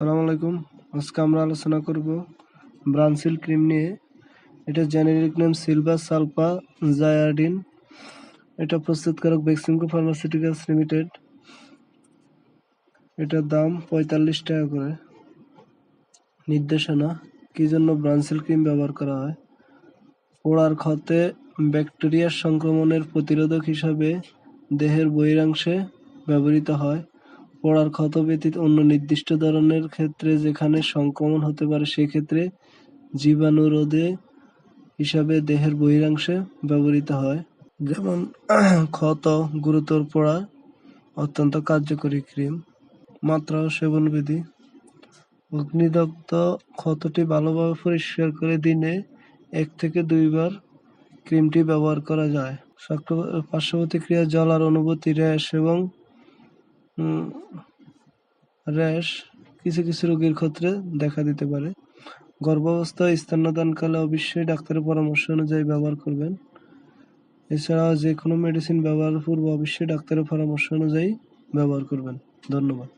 সালাম আলাইকুম। আজকে আমরা আলোচনা করব ব্রানসিল ক্রিম নিয়ে। এটা generic name silver sulphadiazine এটা প্রস্তুতকারক বেক্সিমকো ফার্মাসিউটিক্যালস লিমিটেড এটার দাম পঁয়তাল্লিশ টাকা করে। নির্দেশনা, কি জন্য ব্রানসিল ক্রিম ব্যবহার করা হয়? পোড়ার ক্ষতে ব্যাকটেরিয়ার সংক্রমণের প্রতিরোধক হিসাবে দেহের বহিরাংশে ব্যবহৃত হয়। পোড়ার ক্ষত ব্যতীত অন্য নির্দিষ্ট ধরনের ক্ষেত্রে যেখানে সংক্রমণ হতে পারে, সেক্ষেত্রে জীবাণুরোধে হিসাবে দেহের বহিরাংশে ব্যবহৃত হয়। যেমন, ক্ষত, গুরুতর পড়া, অত্যন্ত কার্যকরী ক্রিম, মাত্রা ও সেবনবিধি অগ্নিদগ্ধ ক্ষতটি ভালোভাবে পরিষ্কার করে দিনে এক থেকে দুইবার ক্রিমটি ব্যবহার করা যায়। সক্র- পার্শ্ব প্রতিক্রিয়া জ্বলার অনুভূতি, র্যাশ এবং র্যাশ কিছু কিছু রোগীর ক্ষেত্রে দেখা দিতে পারে। গর্ভাবস্থা ও স্তন্যদানকালে অবশ্যই ডাক্তারের পরামর্শ অনুযায়ী ব্যবহার করবেন। এছাড়াও যে কোনো মেডিসিন ব্যবহারের পূর্বে অবশ্যই ডাক্তারের পরামর্শ অনুযায়ী ব্যবহার করবেন। ধন্যবাদ।